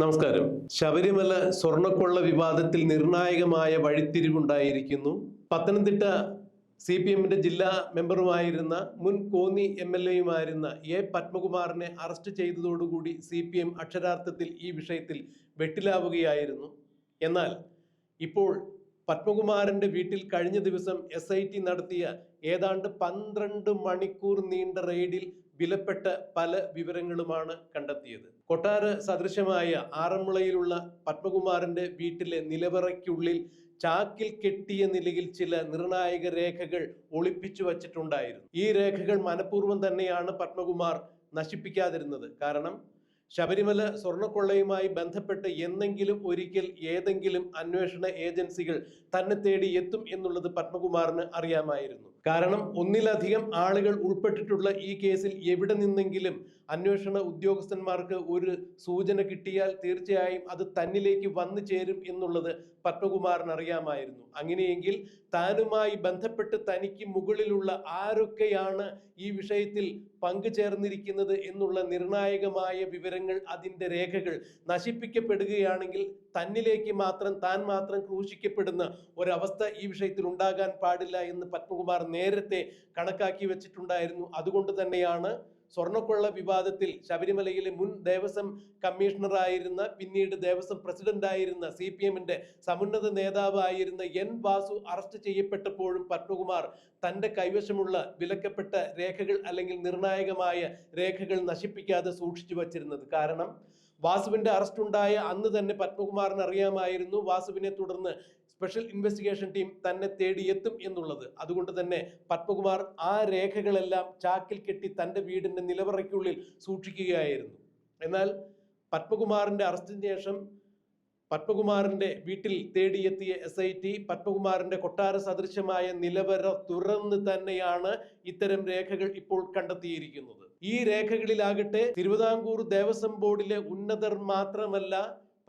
നമസ്കാരം. ശബരിമല സ്വർണക്കൊള്ള വിവാദത്തിൽ നിർണായകമായ വഴിത്തിരിവുണ്ടായിരിക്കുന്നു. പത്തനംതിട്ട സി പി എമ്മിന്റെ ജില്ലാ മെമ്പറുമായിരുന്ന മുൻ കോന്നി എം എൽ എയുമായിരുന്ന എ പത്മകുമാറിനെ അറസ്റ്റ് ചെയ്തതോടുകൂടി സി പി എം അക്ഷരാർത്ഥത്തിൽ ഈ വിഷയത്തിൽ വെട്ടിലാവുകയായിരുന്നു. എന്നാൽ ഇപ്പോൾ പത്മകുമാറിന്റെ വീട്ടിൽ കഴിഞ്ഞ ദിവസം എസ് ഐ ടി നടത്തിയ ഏതാണ്ട് പന്ത്രണ്ട് മണിക്കൂർ നീണ്ട റെയ്ഡിൽ വിലപ്പെട്ട പല വിവരങ്ങളുമാണ് കണ്ടെത്തിയത്. കൊട്ടാര സദൃശമായ ആറന്മുളയിലുള്ള പത്മകുമാറിന്റെ വീട്ടിലെ നിലവറയ്ക്കുള്ളിൽ ചാക്കിൽ കെട്ടിയ നിലയിൽ ചില നിർണായക രേഖകൾ ഒളിപ്പിച്ചു വച്ചിട്ടുണ്ടായിരുന്നു. ഈ രേഖകൾ മനഃപൂർവം തന്നെയാണ് പത്മകുമാർ നശിപ്പിക്കാതിരുന്നത്. കാരണം ശബരിമല സ്വർണക്കൊള്ളയുമായി ബന്ധപ്പെട്ട് എന്നെങ്കിലും ഒരിക്കൽ ഏതെങ്കിലും അന്വേഷണ ഏജൻസികൾ തന്നെ തേടി എത്തും എന്നുള്ളത് പത്മകുമാറിന് അറിയാമായിരുന്നു. കാരണം ഒന്നിലധികം ആളുകൾ ഉൾപ്പെട്ടിട്ടുള്ള ഈ കേസിൽ എവിടെ നിന്നെങ്കിലും അന്വേഷണ ഉദ്യോഗസ്ഥന്മാർക്ക് ഒരു സൂചന കിട്ടിയാൽ തീർച്ചയായും അത് തന്നിലേക്ക് വന്നു ചേരും എന്നുള്ളത് പത്മകുമാറിന് അറിയാമായിരുന്നു. അങ്ങനെയെങ്കിൽ താനുമായി ബന്ധപ്പെട്ട് തനിക്ക് മുകളിലുള്ള ആരൊക്കെയാണ് ഈ വിഷയത്തിൽ പങ്കുചേർന്നിരിക്കുന്നത് എന്നുള്ള നിർണായകമായ വിവരങ്ങൾ അതിന്റെ രേഖകൾ നശിപ്പിക്കപ്പെടുകയാണെങ്കിൽ തന്നിലേക്ക് മാത്രം താൻ മാത്രം ക്രൂശിക്കപ്പെടുന്ന ഒരവസ്ഥ ഈ വിഷയത്തിൽ ഉണ്ടാകാൻ പാടില്ല എന്ന് പത്മകുമാർ നേരത്തെ കണക്കാക്കി വെച്ചിട്ടുണ്ടായിരുന്നു. അതുകൊണ്ട് തന്നെയാണ് സ്വർണക്കൊള്ള വിവാദത്തിൽ ശബരിമലയിലെ മുൻ ദേവസ്വം കമ്മീഷണറായിരുന്ന പിന്നീട് ദേവസ്വം പ്രസിഡന്റായിരുന്ന സി പി എമ്മിന്റെ സമുന്നത നേതാവായിരുന്ന എൻ വാസു അറസ്റ്റ് ചെയ്യപ്പെട്ടപ്പോഴും പത്മകുമാർ തന്റെ കൈവശമുള്ള വിലക്കപ്പെട്ട രേഖകൾ അല്ലെങ്കിൽ നിർണായകമായ രേഖകൾ നശിപ്പിക്കാതെ സൂക്ഷിച്ചു വച്ചിരുന്നത് കാരണം വാസുവിന്റെ അറസ്റ്റ് ഉണ്ടായ അന്ന് തന്നെ പത്മകുമാറിന് അറിയാമായിരുന്നു. വാസുവിനെ തുടർന്ന് സ്പെഷ്യൽ ഇൻവെസ്റ്റിഗേഷൻ ടീം തന്നെ തേടി എത്തും എന്നുള്ളത്. അതുകൊണ്ട് തന്നെ പത്മകുമാർ ആ രേഖകളെല്ലാം ചാക്കിൽ കെട്ടി തന്റെ വീടിന്റെ നിലവറയ്ക്കുള്ളിൽ സൂക്ഷിക്കുകയായിരുന്നു. എന്നാൽ പത്മകുമാറിന്റെ അറസ്റ്റിന് ശേഷം പത്മകുമാറിന്റെ വീട്ടിൽ തേടിയെത്തിയ എസ് ഐ ടി പത്മകുമാറിന്റെ കൊട്ടാര സദൃശമായ നിലവര തുറന്ന് തന്നെയാണ് ഇത്തരം രേഖകൾ ഇപ്പോൾ കണ്ടെത്തിയിരിക്കുന്നത്. ഈ രേഖകളിലാകട്ടെ തിരുവിതാംകൂർ ദേവസ്വം ബോർഡിലെ ഉന്നതർ മാത്രമല്ല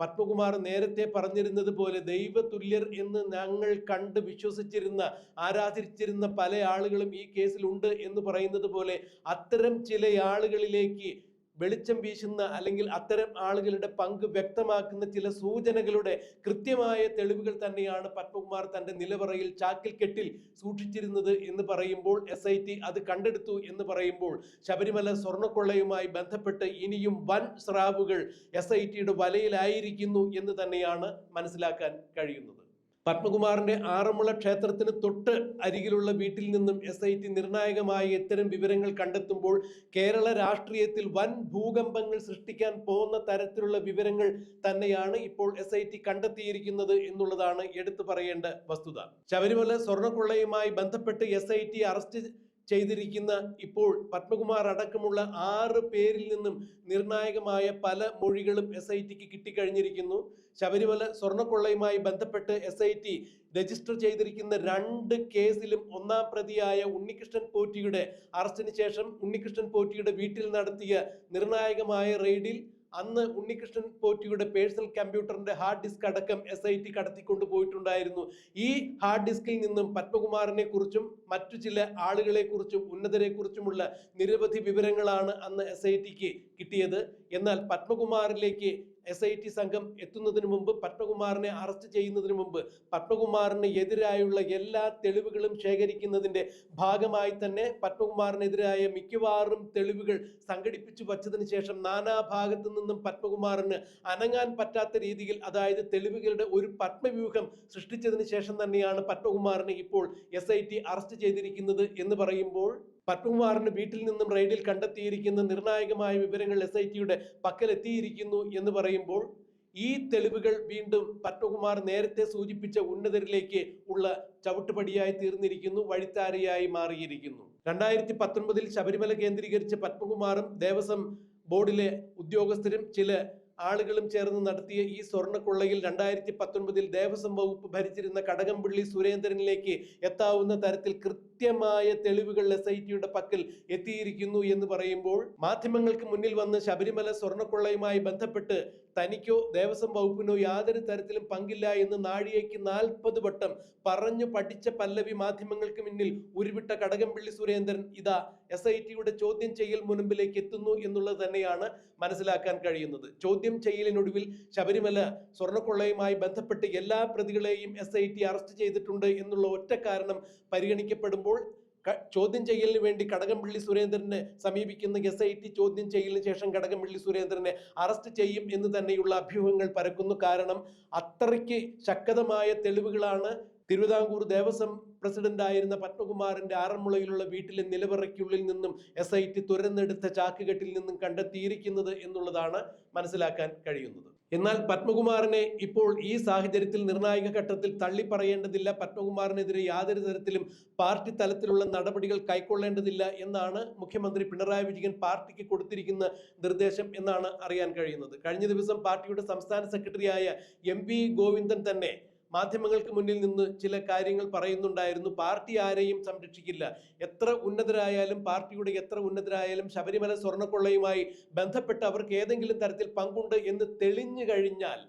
പത്മകുമാർ നേരത്തെ പറഞ്ഞിരുന്നത് പോലെ ദൈവതുല്യർ എന്ന് ഞങ്ങൾ കണ്ട് വിശ്വസിച്ചിരുന്ന ആരാധിച്ചിരുന്ന പല ആളുകളും ഈ കേസിലുണ്ട് എന്ന് പറയുന്നത് പോലെ അത്തരം ചില ആളുകളിലേക്ക് വെളിച്ചം വീശുന്ന അല്ലെങ്കിൽ അത്തരം ആളുകളുടെ പങ്ക് വ്യക്തമാക്കുന്ന ചില സൂചനകളുടെ കൃത്യമായ തെളിവുകൾ തന്നെയാണ് പത്മകുമാർ തന്റെ നിലവറയിൽ ചാക്കിൽ കെട്ടിൽ സൂക്ഷിച്ചിരുന്നത് എന്ന് പറയുമ്പോൾ എസ് അത് കണ്ടെടുത്തു എന്ന് പറയുമ്പോൾ ശബരിമല സ്വർണക്കൊള്ളയുമായി ബന്ധപ്പെട്ട് ഇനിയും വൻ സ്രാവുകൾ എസ് ഐ വലയിലായിരിക്കുന്നു എന്ന് തന്നെയാണ് മനസ്സിലാക്കാൻ കഴിയുന്നത്. പത്മകുമാറിന്റെ ആറന്മുള ക്ഷേത്രത്തിന് തൊട്ട് അരികിലുള്ള വീട്ടിൽ നിന്നും എസ് ഐ ടി നിർണായകമായ ഇത്തരം വിവരങ്ങൾ കണ്ടെത്തുമ്പോൾ കേരള രാഷ്ട്രീയത്തിൽ വൻ ഭൂകമ്പങ്ങൾ സൃഷ്ടിക്കാൻ പോകുന്ന തരത്തിലുള്ള വിവരങ്ങൾ തന്നെയാണ് ഇപ്പോൾ എസ് ഐ ടി കണ്ടെത്തിയിരിക്കുന്നത് എന്നുള്ളതാണ് എടുത്തു പറയേണ്ട വസ്തുത. ശബരിമല സ്വർണക്കൊള്ളയുമായി ബന്ധപ്പെട്ട് എസ് ഐ ടി അറസ്റ്റ് ചെയ്തിരിക്കുന്ന ഇപ്പോൾ പത്മകുമാർ അടക്കമുള്ള ആറ് പേരിൽ നിന്നും നിർണായകമായ പല മൊഴികളും എസ് ഐ ടിക്ക് കിട്ടിക്കഴിഞ്ഞിരിക്കുന്നു. ശബരിമല സ്വർണക്കൊള്ളയുമായി ബന്ധപ്പെട്ട് എസ് ഐ ടി രജിസ്റ്റർ ചെയ്തിരിക്കുന്ന രണ്ട് കേസിലും ഒന്നാം പ്രതിയായ ഉണ്ണികൃഷ്ണൻ പോറ്റിയുടെ അറസ്റ്റിന് ശേഷം ഉണ്ണികൃഷ്ണൻ പോറ്റിയുടെ വീട്ടിൽ നടത്തിയ നിർണായകമായ റെയ്ഡിൽ അന്ന് ഉണ്ണികൃഷ്ണൻ പോറ്റിയുടെ പേഴ്സണൽ കമ്പ്യൂട്ടറിന്റെ ഹാർഡ് ഡിസ്ക് അടക്കം എസ് ഐ ടി കടത്തിക്കൊണ്ട് പോയിട്ടുണ്ടായിരുന്നു. ഈ ഹാർഡ് ഡിസ്കിൽ നിന്നും പത്മകുമാറിനെ കുറിച്ചും മറ്റു ചില ആളുകളെ കുറിച്ചും ഉന്നതരെ കുറിച്ചുമുള്ള നിരവധി വിവരങ്ങളാണ് അന്ന് എസ് ഐ ടിക്ക് കിട്ടിയത്. എന്നാൽ പത്മകുമാറിലേക്ക് എസ് ഐ ടി സംഘം എത്തുന്നതിന് മുമ്പ് പത്മകുമാറിനെ അറസ്റ്റ് ചെയ്യുന്നതിന് മുമ്പ് പത്മകുമാറിന് എതിരായുള്ള എല്ലാ തെളിവുകളും ശേഖരിക്കുന്നതിന്റെ ഭാഗമായി തന്നെ പത്മകുമാറിനെതിരായ മിക്കവാറും തെളിവുകൾ സംഘടിപ്പിച്ചു വച്ചതിന് ശേഷം നാനാഭാഗത്തു നിന്നും പത്മകുമാറിന് അനങ്ങാൻ പറ്റാത്ത രീതിയിൽ അതായത് തെളിവുകളുടെ ഒരു പത്മവ്യൂഹം സൃഷ്ടിച്ചതിന് ശേഷം തന്നെയാണ് പത്മകുമാറിനെ ഇപ്പോൾ എസ് അറസ്റ്റ് ചെയ്തിരിക്കുന്നത് എന്ന് പറയുമ്പോൾ പത്മകുമാറിന് വീട്ടിൽ നിന്നും റെയ്ഡിൽ കണ്ടെത്തിയിരിക്കുന്ന നിർണായകമായ വിവരങ്ങൾ എസ് ഐ ടിയുടെ പക്കലെത്തിയിരിക്കുന്നു എന്ന് പറയുമ്പോൾ ഈ തെളിവുകൾ വീണ്ടും പത്മകുമാർ നേരത്തെ സൂചിപ്പിച്ച ഉന്നതരിലേക്ക് ഉള്ള ചവിട്ടുപടിയായി തീർന്നിരിക്കുന്നു വഴിത്താരയായി മാറിയിരിക്കുന്നു. രണ്ടായിരത്തി പത്തൊൻപതിൽ ശബരിമല കേന്ദ്രീകരിച്ച് പത്മകുമാറും ദേവസ്വം ബോർഡിലെ ഉദ്യോഗസ്ഥരും ചില ആളുകളും ചേർന്ന് നടത്തിയ ഈ സ്വർണക്കൊള്ളയിൽ രണ്ടായിരത്തി പത്തൊൻപതിൽ ദേവസ്വം വകുപ്പ് ഭരിച്ചിരുന്ന കടകംപള്ളി സുരേന്ദ്രനിലേക്ക് എത്താവുന്ന തരത്തിൽ കൃത്യമായ തെളിവുകൾ എസ് ഐ ടിയുടെ പക്കൽ എത്തിയിരിക്കുന്നു എന്ന് പറയുമ്പോൾ മാധ്യമങ്ങൾക്ക് മുന്നിൽ വന്ന് ശബരിമല സ്വർണക്കൊള്ളയുമായി ബന്ധപ്പെട്ട് തനിക്കോ ദേവസ്വം വകുപ്പിനോ യാതൊരു തരത്തിലും പങ്കില്ല എന്ന് നാഴികയ്ക്ക് നാൽപ്പത് വട്ടം പറഞ്ഞു പഠിച്ച പല്ലവി മാധ്യമങ്ങൾക്ക് മുന്നിൽ ഉരുവിട്ട കടകംപള്ളി സുരേന്ദ്രൻ ഇതാ എസ് ഐ ടിയുടെ ചോദ്യം ചെയ്യൽ മുൻപിലേക്ക് എത്തുന്നു എന്നുള്ളത് തന്നെയാണ് മനസ്സിലാക്കാൻ കഴിയുന്നത്. ചോദ്യം ചെയ്യലിനൊടുവിൽ ശബരിമല സ്വർണക്കൊള്ളയുമായി ബന്ധപ്പെട്ട് എല്ലാ പ്രതികളെയും എസ് അറസ്റ്റ് ചെയ്തിട്ടുണ്ട് എന്നുള്ള ഒറ്റ കാരണം പരിഗണിക്കപ്പെടുമ്പോൾ ചോദ്യം ചെയ്യലിന് വേണ്ടി കടകംപള്ളി സുരേന്ദ്രനെ സമീപിക്കുന്ന എസ് ഐ ടി ചോദ്യം ചെയ്യലിന് ശേഷം കടകംപള്ളി സുരേന്ദ്രനെ അറസ്റ്റ് ചെയ്യും എന്ന് തന്നെയുള്ള അഭ്യൂഹങ്ങൾ പരക്കുന്നു. കാരണം അത്രയ്ക്ക് ശക്തമായ തെളിവുകളാണ് തിരുവിതാംകൂർ ദേവസ്വം പ്രസിഡന്റ് ആയിരുന്ന പത്മകുമാറിന്റെ ആറന്മുളയിലുള്ള വീട്ടിലെ നിലവറയ്ക്കുള്ളിൽ നിന്നും എസ് ഐ ടി തുരന്നെടുത്ത ചാക്കുകെട്ടിൽ നിന്നും കണ്ടെത്തിയിരിക്കുന്നത് എന്നുള്ളതാണ് മനസ്സിലാക്കാൻ കഴിയുന്നത്. എന്നാൽ പത്മകുമാറിനെ ഇപ്പോൾ ഈ സാഹചര്യത്തിൽ നിർണായക ഘട്ടത്തിൽ തള്ളി പറയേണ്ടതില്ല പത്മകുമാറിനെതിരെ യാതൊരു തരത്തിലും പാർട്ടി തലത്തിലുള്ള നടപടികൾ കൈക്കൊള്ളേണ്ടതില്ല എന്നാണ് മുഖ്യമന്ത്രി പിണറായി വിജയൻ പാർട്ടിക്ക് കൊടുത്തിരിക്കുന്ന നിർദ്ദേശം എന്നാണ് അറിയാൻ കഴിയുന്നത്. കഴിഞ്ഞ ദിവസം പാർട്ടിയുടെ സംസ്ഥാന സെക്രട്ടറിയായ എം ഗോവിന്ദൻ തന്നെ മാധ്യമങ്ങൾക്ക് മുന്നിൽ നിന്ന് ചില കാര്യങ്ങൾ പറയുന്നുണ്ടായിരുന്നു. പാർട്ടി ആരെയും സംരക്ഷിക്കില്ല. എത്ര ഉന്നതരായാലും പാർട്ടിയുടെ എത്ര ഉന്നതരായാലും ശബരിമല സ്വർണക്കൊള്ളയുമായി ബന്ധപ്പെട്ട് അവർക്ക് ഏതെങ്കിലും തരത്തിൽ പങ്കുണ്ട് എന്ന് തെളിഞ്ഞു കഴിഞ്ഞാൽ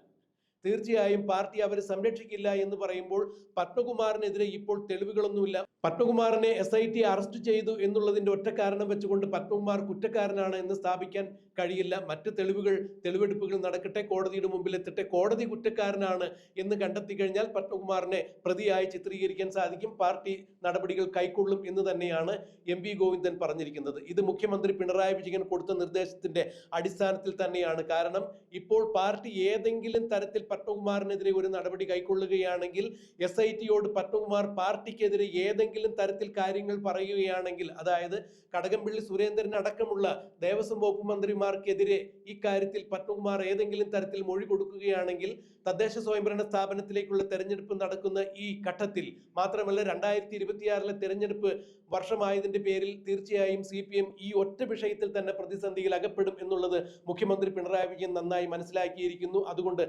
തീർച്ചയായും പാർട്ടി അവരെ സംരക്ഷിക്കില്ല എന്ന് പറയുമ്പോൾ പത്മകുമാറിനെതിരെ ഇപ്പോൾ തെളിവുകളൊന്നുമില്ല. പത്മകുമാറിനെ എസ് ഐ ടി അറസ്റ്റ് ചെയ്തു എന്നുള്ളതിന്റെ ഒറ്റ കാരണം വെച്ചുകൊണ്ട് പത്മകുമാർ കുറ്റക്കാരനാണ് എന്ന് സ്ഥാപിക്കാൻ കഴിയില്ല. മറ്റ് തെളിവുകൾ തെളിവെടുപ്പുകൾ നടക്കട്ടെ കോടതിയുടെ മുമ്പിൽ എത്തട്ടെ കോടതി കുറ്റക്കാരനാണ് എന്ന് കണ്ടെത്തി കഴിഞ്ഞാൽ പത്മകുമാറിനെ പ്രതിയായി ചിത്രീകരിക്കാൻ സാധിക്കും. പാർട്ടി നടപടികൾ കൈക്കൊള്ളും എന്ന് തന്നെയാണ് എം വി ഗോവിന്ദൻ പറഞ്ഞിരിക്കുന്നത്. ഇത് മുഖ്യമന്ത്രി പിണറായി വിജയൻ കൊടുത്ത നിർദ്ദേശത്തിന്റെ അടിസ്ഥാനത്തിൽ തന്നെയാണ്. കാരണം ഇപ്പോൾ പാർട്ടി ഏതെങ്കിലും തരത്തിൽ പത്മകുമാറിനെതിരെ ഒരു നടപടി കൈക്കൊള്ളുകയാണെങ്കിൽ എസ് ഐ ടിയോട് പത്മകുമാർ പാർട്ടിക്കെതിരെ ഏതെങ്കിലും തരത്തിൽ കാര്യങ്ങൾ പറയുകയാണെങ്കിൽ അതായത് കടകംപള്ളി സുരേന്ദ്രൻ അടക്കമുള്ള ദേവസ്വം വകുപ്പ് മന്ത്രിമാർക്കെതിരെ ഇക്കാര്യത്തിൽ പത്മകുമാർ ഏതെങ്കിലും തരത്തിൽ മൊഴി കൊടുക്കുകയാണെങ്കിൽ തദ്ദേശ സ്വയംഭരണ സ്ഥാപനത്തിലേക്കുള്ള തെരഞ്ഞെടുപ്പ് നടക്കുന്ന ഈ ഘട്ടത്തിൽ മാത്രമല്ല രണ്ടായിരത്തി ഇരുപത്തിയാറിലെ തെരഞ്ഞെടുപ്പ് വർഷമായതിന്റെ പേരിൽ തീർച്ചയായും സി പി എം ഈ ഒറ്റ വിഷയത്തിൽ തന്നെ പ്രതിസന്ധിയിൽ അകപ്പെടും എന്നുള്ളത് മുഖ്യമന്ത്രി പിണറായി വിജയൻ നന്നായി മനസ്സിലാക്കിയിരിക്കുന്നു. അതുകൊണ്ട്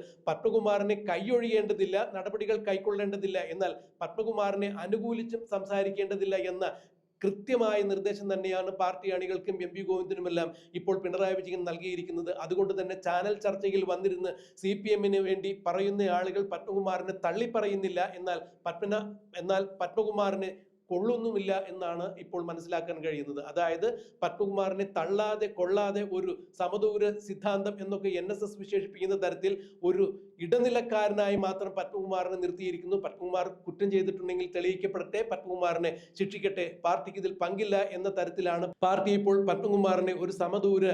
പത്മകുമാറിനെ കൈയൊഴിയേണ്ടതില്ല നടപടികൾ കൈക്കൊള്ളേണ്ടതില്ല എന്നാൽ പത്മകുമാറിനെ അനുകൂലിച്ചും സംസാരിക്കേണ്ടതില്ല എന്ന കൃത്യമായ നിർദ്ദേശം തന്നെയാണ് പാർട്ടി അണികൾക്കും എം പി ഗോവിന്ദനുമെല്ലാം ഇപ്പോൾ പിണറായി വിജയൻ നൽകിയിരിക്കുന്നത്. അതുകൊണ്ട് തന്നെ ചാനൽ ചർച്ചയിൽ വന്നിരുന്ന് സി പി എമ്മിന് വേണ്ടി പറയുന്ന ആളുകൾ പത്മകുമാറിനെ തള്ളി പറയുന്നില്ല എന്നാൽ പത്മന എന്നാൽ പത്മകുമാറിന് കൊള്ളുന്നുമില്ല എന്നാണ് ഇപ്പോൾ മനസ്സിലാക്കാൻ കഴിയുന്നത്. അതായത് പത്മകുമാറിനെ തള്ളാതെ കൊള്ളാതെ ഒരു സമദൂര സിദ്ധാന്തം എന്നൊക്കെ എൻ എസ് എസ് വിശേഷിപ്പിക്കുന്ന തരത്തിൽ ഒരു ഇടനിലക്കാരനായി മാത്രം പത്മകുമാറിനെ നിർത്തിയിരിക്കുന്നു. പത്മകുമാർ കുറ്റം ചെയ്തിട്ടുണ്ടെങ്കിൽ തെളിയിക്കപ്പെടട്ടെ പത്മകുമാറിനെ ശിക്ഷിക്കട്ടെ. പാർട്ടിക്ക് ഇതിൽ പങ്കില്ല എന്ന തരത്തിലാണ് പാർട്ടി ഇപ്പോൾ പത്മകുമാറിനെ ഒരു സമദൂര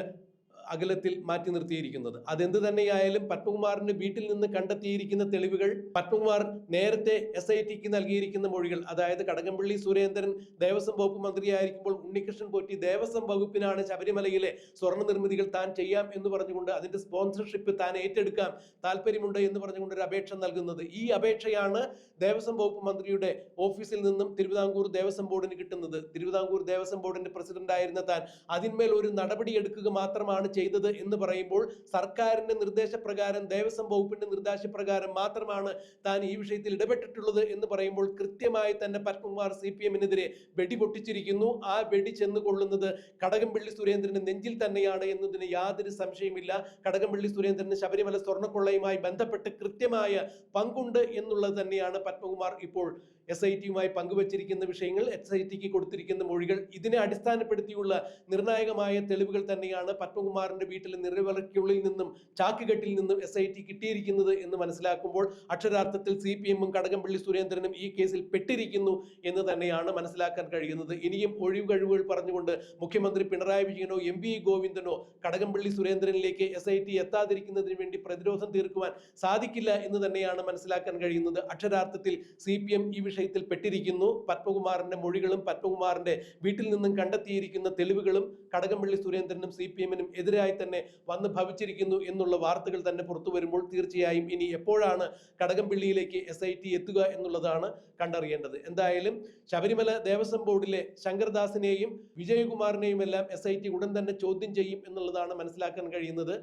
അകലത്തിൽ മാറ്റി നിർത്തിയിരിക്കുന്നത്. അതെന്ത് തന്നെയായാലും പത്മകുമാറിന്റെ വീട്ടിൽ നിന്ന് കണ്ടെത്തിയിരിക്കുന്ന തെളിവുകൾ പത്മകുമാർ നേരത്തെ എസ് ഐ ടിക്ക് നൽകിയിരിക്കുന്ന മൊഴികൾ അതായത് കടകംപള്ളി സുരേന്ദ്രൻ ദേവസ്വം വകുപ്പ് മന്ത്രിയായിരിക്കുമ്പോൾ ഉണ്ണികൃഷ്ണൻ പോറ്റി ദേവസ്വം വകുപ്പിനാണ് ശബരിമലയിലെ സ്വർണ നിർമ്മിതികൾ താൻ ചെയ്യാം എന്ന് പറഞ്ഞുകൊണ്ട് അതിന്റെ സ്പോൺസർഷിപ്പ് താൻ ഏറ്റെടുക്കാം താല്പര്യമുണ്ട് എന്ന് പറഞ്ഞുകൊണ്ട് ഒരു അപേക്ഷ നൽകുന്നത്. ഈ അപേക്ഷയാണ് ദേവസ്വം വകുപ്പ് മന്ത്രിയുടെ ഓഫീസിൽ നിന്നും തിരുവിതാംകൂർ ദേവസ്വം ബോർഡിന് കിട്ടുന്നത്. തിരുവിതാംകൂർ ദേവസ്വം ബോർഡിന്റെ പ്രസിഡന്റ് ആയിരുന്ന താൻ. അതിന്മേൽ ഒരു നടപടി എടുക്കുക മാത്രമാണ് ചെയ്തത് എന്ന് പറയുമ്പോൾ സർക്കാരിന്റെ നിർദ്ദേശപ്രകാരം ദേവസ്വം വകുപ്പിന്റെ നിർദ്ദേശപ്രകാരം മാത്രമാണ് താൻ ഈ വിഷയത്തിൽ ഇടപെട്ടിട്ടുള്ളത് എന്ന് പറയുമ്പോൾ കൃത്യമായി തന്നെ പത്മകുമാർ സി പി എമ്മിനെതിരെ വെടി പൊട്ടിച്ചിരിക്കുന്നു. ആ വെടി ചെന്ന് കൊള്ളുന്നത് കടകംപള്ളി സുരേന്ദ്രന്റെ നെഞ്ചിൽ തന്നെയാണ് എന്നതിന് യാതൊരു സംശയമില്ല കടകംപള്ളി സുരേന്ദ്രന് ശബരിമല സ്വർണക്കൊള്ളയുമായി ബന്ധപ്പെട്ട് കൃത്യമായ പങ്കുണ്ട് എന്നുള്ളത് തന്നെയാണ് പത്മകുമാർ ഇപ്പോൾ എസ് ഐ ടിയുമായി പങ്കുവച്ചിരിക്കുന്ന വിഷയങ്ങൾ എസ് ഐ ടിക്ക് കൊടുത്തിരിക്കുന്ന മൊഴികൾ ഇതിനെ അടിസ്ഥാനപ്പെടുത്തിയുള്ള നിർണായകമായ തെളിവുകൾ തന്നെയാണ് പത്മകുമാറിന്റെ വീട്ടിലെ നിറവിളക്കുള്ളിൽ നിന്നും ചാക്കുകെട്ടിൽ നിന്നും എസ് ഐ ടി കിട്ടിയിരിക്കുന്നത് എന്ന് മനസ്സിലാക്കുമ്പോൾ അക്ഷരാർത്ഥത്തിൽ സി പി എമ്മും കടകംപള്ളി സുരേന്ദ്രനും ഈ കേസിൽ പെട്ടിരിക്കുന്നു എന്ന് തന്നെയാണ് മനസ്സിലാക്കാൻ കഴിയുന്നത്. ഇനിയും ഒഴിവ് കഴിവുകൾ പറഞ്ഞുകൊണ്ട് മുഖ്യമന്ത്രി പിണറായി വിജയനോ എം വി ഗോവിന്ദനോ കടകംപള്ളി സുരേന്ദ്രനിലേക്ക് എസ് ഐ ടി എത്താതിരിക്കുന്നതിന് വേണ്ടി പ്രതിരോധം തീർക്കുവാൻ സാധിക്കില്ല എന്ന് തന്നെയാണ് മനസ്സിലാക്കാൻ കഴിയുന്നത്. അക്ഷരാർത്ഥത്തിൽ സി പി എം ഈ വിഷയത്തിൽ പെട്ടിരിക്കുന്നു പത്മകുമാറിന്റെ മൊഴികളും പത്മകുമാറിന്റെ വീട്ടിൽ നിന്നും കണ്ടെത്തിയിരിക്കുന്ന തെളിവുകളും കടകംപള്ളി സുരേന്ദ്രനും സി പി എമ്മിനും എതിരായി തന്നെ വന്ന് ഭവിച്ചിരിക്കുന്നു എന്നുള്ള വാർത്തകൾ തന്നെ പുറത്തു വരുമ്പോൾ തീർച്ചയായും ഇനി എപ്പോഴാണ് കടകംപള്ളിയിലേക്ക് എസ് ഐ ടി എത്തുക എന്നുള്ളതാണ് കണ്ടറിയേണ്ടത്. എന്തായാലും ശബരിമല ദേവസ്വം ബോർഡിലെ ശങ്കർദാസിനെയും വിജയകുമാറിനെയും എല്ലാം എസ് ഐ ടി ഉടൻ തന്നെ ചോദ്യം ചെയ്യും എന്നുള്ളതാണ് മനസ്സിലാക്കാൻ കഴിയുന്നത്.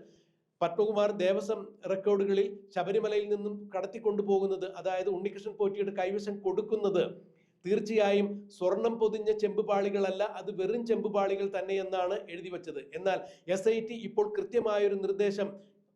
പത്മകുമാർ ദേവസ്വം റെക്കോർഡുകളിൽ ശബരിമലയിൽ നിന്നും കടത്തിക്കൊണ്ടുപോകുന്നത് അതായത് ഉണ്ണികൃഷ്ണൻ പോറ്റിയുടെ കൈവശം കൊടുക്കുന്നത് തീർച്ചയായും സ്വർണം പൊതിഞ്ഞ ചെമ്പുപാളികളല്ല അത് വെറും ചെമ്പുപാളികൾ തന്നെയെന്നാണ് എഴുതി വച്ചത്. എന്നാൽ എസ് ഐ ടി ഇപ്പോൾ കൃത്യമായൊരു നിർദ്ദേശം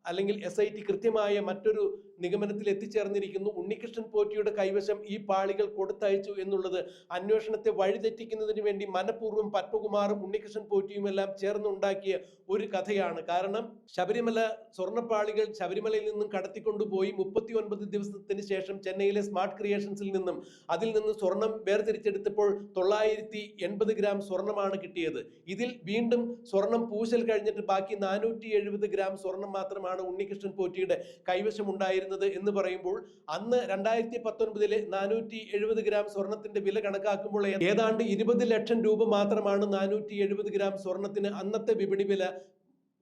അല്ലെങ്കിൽ എസ് ഐ ടി കൃത്യമായ മറ്റൊരു നിഗമനത്തിൽ എത്തിച്ചേർന്നിരിക്കുന്നു. ഉണ്ണികൃഷ്ണൻ പോറ്റിയുടെ കൈവശം ഈ പാളികൾ കൊടുത്തയച്ചു എന്നുള്ളത് അന്വേഷണത്തെ വഴിതെറ്റിക്കുന്നതിന് വേണ്ടി മനഃപൂർവം പത്മകുമാറും ഉണ്ണികൃഷ്ണൻ പോറ്റിയും എല്ലാം ചേർന്നുണ്ടാക്കിയ ഒരു കഥയാണ്. കാരണം ശബരിമല സ്വർണപ്പാളികൾ ശബരിമലയിൽ നിന്നും കടത്തിക്കൊണ്ടുപോയി മുപ്പത്തി ഒൻപത് ദിവസത്തിന് ശേഷം ചെന്നൈയിലെ സ്മാർട്ട് ക്രിയേഷൻസിൽ നിന്നും അതിൽ നിന്ന് സ്വർണം വേർതിരിച്ചെടുത്തപ്പോൾ തൊള്ളായിരത്തി എൺപത് ഗ്രാം സ്വർണമാണ് കിട്ടിയത്. ഇതിൽ വീണ്ടും സ്വർണം പൂശൽ കഴിഞ്ഞിട്ട് ബാക്കി നാനൂറ്റി ഗ്രാം സ്വർണം മാത്രമാണ് ഉണ്ണികൃഷ്ണൻ പോറ്റിയുടെ കൈവശം ഉണ്ടായിരുന്നത് എന്ന് പറയുമ്പോൾ അന്ന് രണ്ടായിരത്തി പത്തൊൻപതിലെ നാനൂറ്റി എഴുപത് ഗ്രാം സ്വർണത്തിന്റെ വില കണക്കാക്കുമ്പോൾ ഏതാണ്ട് ഇരുപത് ലക്ഷം രൂപ മാത്രമാണ് നാനൂറ്റി എഴുപത് ഗ്രാം സ്വർണത്തിന് അന്നത്തെ വിപണി വില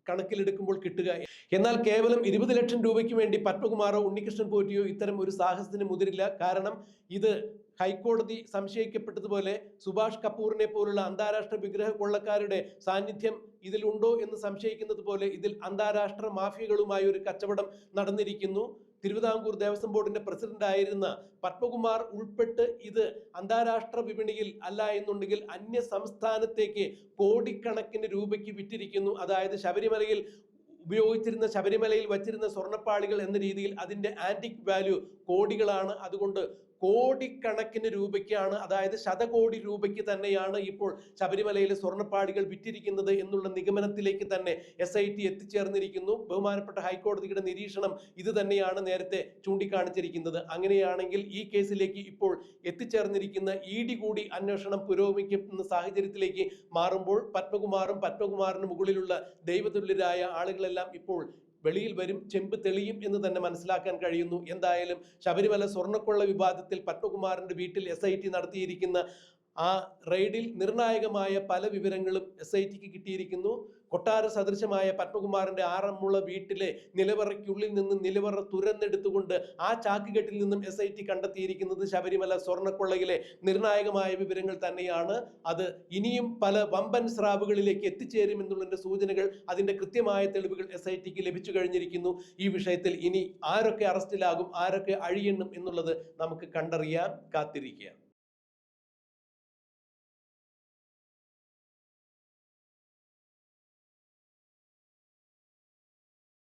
കണക്കിലെടുക്കുമ്പോൾ കിട്ടുക. എന്നാൽ കേവലം ഇരുപത് ലക്ഷം രൂപയ്ക്ക് വേണ്ടി പത്മകുമാറോ ഉണ്ണികൃഷ്ണൻ പോറ്റിയോ ഇത്തരം ഒരു സാഹസത്തിന് മുതിരില്ല. കാരണം ഇത് ഹൈക്കോടതി സംശയിക്കപ്പെട്ടതുപോലെ സുഭാഷ് കപൂറിനെ പോലുള്ള അന്താരാഷ്ട്ര വിഗ്രഹ കൊള്ളക്കാരുടെ സാന്നിധ്യം ഇതിലുണ്ടോ എന്ന് സംശയിക്കുന്നത് പോലെ ഇതിൽ അന്താരാഷ്ട്ര മാഫിയകളുമായി ഒരു കച്ചവടം നടന്നിരിക്കുന്നു. തിരുവിതാംകൂർ ദേവസ്വം ബോർഡിന്റെ പ്രസിഡന്റ് ആയിരുന്ന പത്മകുമാർ ഉൾപ്പെട്ട് ഇത് അന്താരാഷ്ട്ര വിപണിയിൽ അല്ല എന്നുണ്ടെങ്കിൽ അന്യ സംസ്ഥാനത്തേക്ക് കോടിക്കണക്കിന് രൂപയ്ക്ക് വിറ്റിരിക്കുന്നു. അതായത് ശബരിമലയിൽ ഉപയോഗിച്ചിരുന്ന ശബരിമലയിൽ വച്ചിരുന്ന സ്വർണപ്പാളികൾ എന്ന രീതിയിൽ അതിന്റെ ആന്റിക് വാല്യൂ കോടികളാണ്. അതുകൊണ്ട് കോടിക്കണക്കിന് രൂപയ്ക്കാണ് അതായത് ശതകോടി രൂപയ്ക്ക് തന്നെയാണ് ഇപ്പോൾ ശബരിമലയിലെ സ്വർണപ്പാടികൾ വിറ്റിരിക്കുന്നത് എന്നുള്ള നിഗമനത്തിലേക്ക് തന്നെ എസ് ഐ ടി എത്തിച്ചേർന്നിരിക്കുന്നു. ബഹുമാനപ്പെട്ട ഹൈക്കോടതിയുടെ നിരീക്ഷണം ഇത് തന്നെയാണ് നേരത്തെ ചൂണ്ടിക്കാണിച്ചിരിക്കുന്നത്. അങ്ങനെയാണെങ്കിൽ ഈ കേസിലേക്ക് ഇപ്പോൾ എത്തിച്ചേർന്നിരിക്കുന്ന ഇ ഡി കൂടി അന്വേഷണം പുരോഗമിക്കുന്ന സാഹചര്യത്തിലേക്ക് മാറുമ്പോൾ പത്മകുമാറും പത്മകുമാറിന് മുകളിലുള്ള ദൈവതുല്യരായ ആളുകളെല്ലാം ഇപ്പോൾ വെളിയിൽ വരും ചെമ്പ് തെളിയും എന്ന് തന്നെ മനസ്സിലാക്കാൻ കഴിയുന്നു. എന്തായാലും ശബരിമല സ്വർണക്കൊള്ള വിവാദത്തിൽ പത്മകുമാറിന്റെ വീട്ടിൽ എസ് ഐ ടി നടത്തിയിരിക്കുന്ന ആ റെയ്ഡിൽ നിർണായകമായ പല വിവരങ്ങളും എസ് ഐ ടിക്ക് കിട്ടിയിരിക്കുന്നു. കൊട്ടാര സദൃശമായ പത്മകുമാറിന്റെ ആറന്മുള വീട്ടിലെ നിലവറയ്ക്കുള്ളിൽ നിന്ന് നിലവറ തുരന്നെടുത്തുകൊണ്ട് ആ ചാക്കുകെട്ടിൽ നിന്നും എസ് ഐ ടി കണ്ടെത്തിയിരിക്കുന്നത് ശബരിമല സ്വർണക്കൊള്ളയിലെ നിർണായകമായ വിവരങ്ങൾ തന്നെയാണ്. അത് ഇനിയും പല വമ്പൻ സ്രാവുകളിലേക്ക് എത്തിച്ചേരുമെന്നുള്ളതിന്റെ സൂചനകൾ അതിന്റെ കൃത്യമായ തെളിവുകൾ എസ് ഐ ടിക്ക് ലഭിച്ചു കഴിഞ്ഞിരിക്കുന്നു. ഈ വിഷയത്തിൽ ഇനി ആരൊക്കെ അറസ്റ്റിലാകും ആരൊക്കെ അഴിയണം എന്നുള്ളത് നമുക്ക് കണ്ടറിയാൻ കാത്തിരിക്കുക